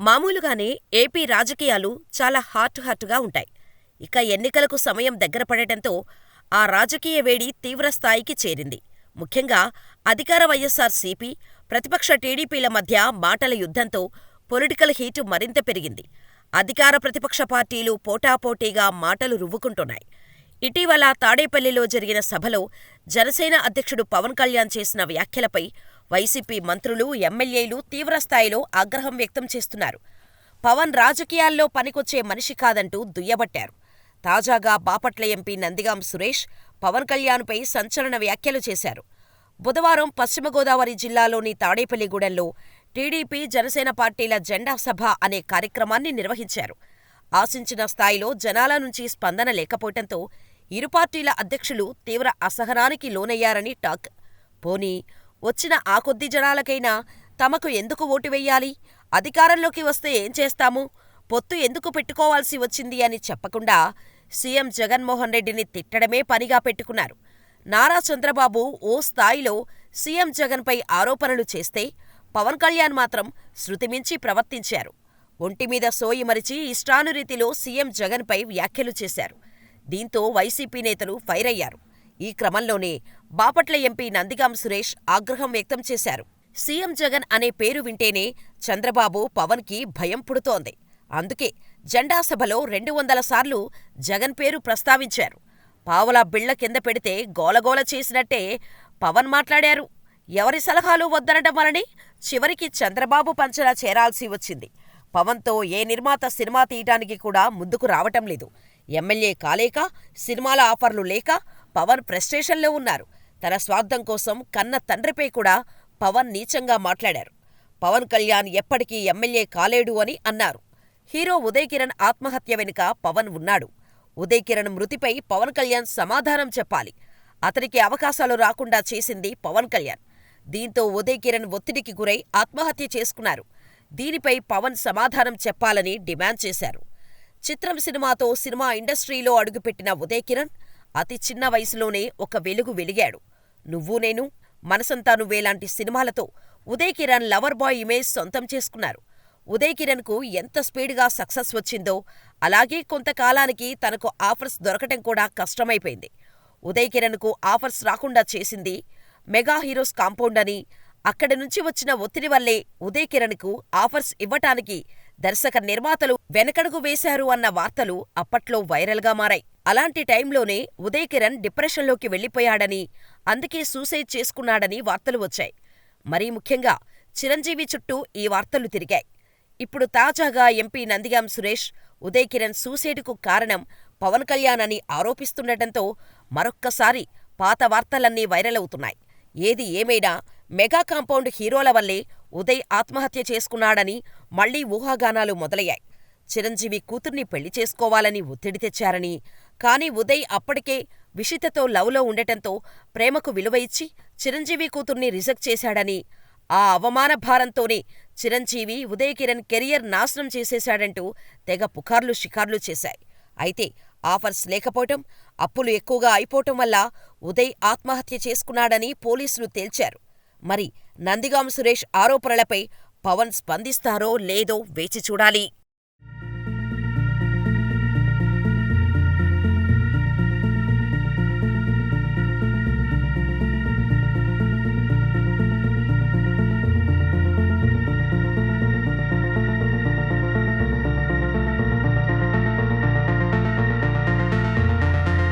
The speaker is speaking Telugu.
మామూలుగానే ఏపీ రాజకీయాలు చాలా హాట్ హాట్గా ఉంటాయి. ఇక ఎన్నికలకు సమయం దగ్గరపడటంతో ఆ రాజకీయ వేడి తీవ్రస్థాయికి చేరింది. ముఖ్యంగా అధికార వైఎస్సార్ సీపీ, ప్రతిపక్ష టీడీపీల మధ్య మాటల యుద్ధంతో పొలిటికల్ హీటు మరింత పెరిగింది. అధికార ప్రతిపక్ష పార్టీలు పోటాపోటీగా మాటలు రువ్వుకుంటున్నాయి. ఇటీవల తాడేపల్లిలో జరిగిన సభలో జనసేన అధ్యక్షుడు పవన్ కళ్యాణ్ చేసిన వ్యాఖ్యలపై వైసీపీ మంత్రులు, ఎమ్మెల్యేలు తీవ్రస్థాయిలో ఆగ్రహం వ్యక్తం చేస్తున్నారు. పవన్ రాజకీయాల్లో పనికొచ్చే మనిషి కాదంటూ దుయ్యబట్టారు. తాజాగా బాపట్ల ఎంపీ నందిగాం సురేష్ పవన్ కళ్యాణ్పై సంచలన వ్యాఖ్యలు చేశారు. బుధవారం పశ్చిమ గోదావరి జిల్లాలోని తాడేపల్లిగూడెంలో టీడీపీ, జనసేన పార్టీల జెండా సభ అనే కార్యక్రమాన్ని నిర్వహించారు. ఆశించిన స్థాయిలో జనాల నుంచి స్పందన లేకపోవటంతో ఇరు పార్టీల అధ్యక్షులు తీవ్ర అసహనానికి లోనయ్యారని టాక్. పోనీ వచ్చిన ఆ కొద్ది జనాలకైనా తమకు ఎందుకు ఓటు వెయ్యాలి? అధికారంలోకి వస్తే ఏం చేస్తాము? పొత్తు ఎందుకు పెట్టుకోవాల్సి వచ్చింది అని చెప్పకుండా సీఎం జగన్మోహన్ రెడ్డిని తిట్టడమే పనిగా పెట్టుకున్నారు. నారా చంద్రబాబు ఓ స్థాయిలో సీఎం జగన్పై ఆరోపణలు చేస్తే పవన్ కళ్యాణ్ మాత్రం శృతిమించి ప్రవర్తించారు. ఒంటిమీద సోయి మరిచి ఇష్టానురీతిలో సీఎం జగన్పై వ్యాఖ్యలు చేశారు. దీంతో వైసీపీ నేతలు ఫైరయ్యారు. ఈ క్రమంలోనే బాపట్ల ఎంపీ నందిగాం సురేష్ ఆగ్రహం వ్యక్తం చేశారు. సీఎం జగన్ అనే పేరు వింటేనే చంద్రబాబు, పవన్కి భయం పుడుతోంది. అందుకే జెండా సభలో రెండు వందల సార్లు జగన్ పేరు ప్రస్తావించారు. పావలా బిళ్ళ కింద పెడితే గోలగోల చేసినట్టే పవన్ మాట్లాడారు. ఎవరి సలహాలు వద్దనడం వలనే చివరికి చంద్రబాబు పంచన చేరాల్సి వచ్చింది. పవన్తో ఏ నిర్మాత సినిమా తీయటానికి కూడా ముందుకు రావటం లేదు. ఎమ్మెల్యే కాలేక, సినిమాల ఆఫర్లు లేక పవన్ ఫ్రస్ట్రేషన్లో ఉన్నారు. తన స్వార్థం కోసం కన్న తండ్రిపై కూడా పవన్ నీచంగా మాట్లాడారు. పవన్ కళ్యాణ్ ఎప్పటికీ ఎమ్మెల్యే కాలేడు అని అన్నారు. హీరో ఉదయ్ కిరణ్ ఆత్మహత్య వెనుక పవన్ ఉన్నాడు. ఉదయ్ కిరణ్ మృతిపై పవన్ కళ్యాణ్ సమాధానం చెప్పాలి. అతనికి అవకాశాలు రాకుండా చేసింది పవన్ కళ్యాణ్. దీంతో ఉదయ్ కిరణ్ ఒత్తిడికి గురై ఆత్మహత్య చేసుకున్నారు. దీనిపై పవన్ సమాధానం చెప్పాలని డిమాండ్ చేశారు. చిత్రం సినిమాతో సినిమా ఇండస్ట్రీలో అడుగుపెట్టిన ఉదయ్ కిరణ్ అతి చిన్న వయసులోనే ఒక వెలుగు వెలిగాడు. నువ్వు నేను, మనసంతా నువ్వేలాంటి సినిమాలతో Uday Kiran lover boy image సొంతం చేసుకున్నారు. ఉదయ్ కిరణ్కు ఎంత స్పీడ్గా సక్సెస్ వచ్చిందో అలాగే కొంతకాలానికి తనకు ఆఫర్స్ దొరకటం కూడా కష్టమైపోయింది. ఉదయ్ కిరణ్కు ఆఫర్స్ రాకుండా చేసింది మెగా హీరోస్ కాంపౌండ్ అని, అక్కడి నుంచి వచ్చిన ఒత్తిడి వల్లే ఉదయ్ కిరణ్కు ఆఫర్స్ ఇవ్వటానికి దర్శక నిర్మాతలు వెనకడుగు వేశారు అన్న వార్తలు అప్పట్లో వైరల్గా మారాయి. అలాంటి టైంలోనే ఉదయ్ కిరణ్ డిప్రెషన్లోకి వెళ్ళిపోయాడని, అందుకే సూసైడ్ చేసుకున్నాడని వార్తలు వచ్చాయి. మరీ ముఖ్యంగా చిరంజీవి చుట్టూ ఈ వార్తలు తిరిగాయి. ఇప్పుడు తాజాగా ఎంపీ నందిగాం సురేష్ ఉదయ్ కిరణ్ సూసైడ్కు కారణం పవన్ కళ్యాణ్ అని ఆరోపిస్తుండటంతో మరొక్కసారి పాత వార్తలన్నీ వైరల్ అవుతున్నాయి. ఏది ఏమైనా మెగా కాంపౌండ్ హీరోల వల్లే ఉదయ్ ఆత్మహత్య చేసుకున్నాడని మళ్ళీ ఊహాగానాలు మొదలయ్యాయి. చిరంజీవి కూతుర్ని పెళ్ళి చేసుకోవాలని ఒత్తిడి తెచ్చారని, కానీ ఉదయ్ అప్పటికే విషితతో లవ్లో ఉండటంతో ప్రేమకు విలువ ఇచ్చి చిరంజీవి కూతుర్ని రిజెక్ట్ చేశాడని, ఆ అవమాన భారంతోనే చిరంజీవి ఉదయ్ కిరణ్ కెరియర్ నాశనం చేసేశాడంటూ తెగ పుకార్లు షికార్లు చేశాయి. అయితే ఆఫర్స్ లేకపోవటం, అప్పులు ఎక్కువగా అయిపోవటం వల్ల ఉదయ్ ఆత్మహత్య చేసుకున్నాడని పోలీసులు తేల్చారు. మరి నందిగాం సురేష్ ఆరోపణలపై పవన్ స్పందిస్తారో లేదో వేచి చూడాలి.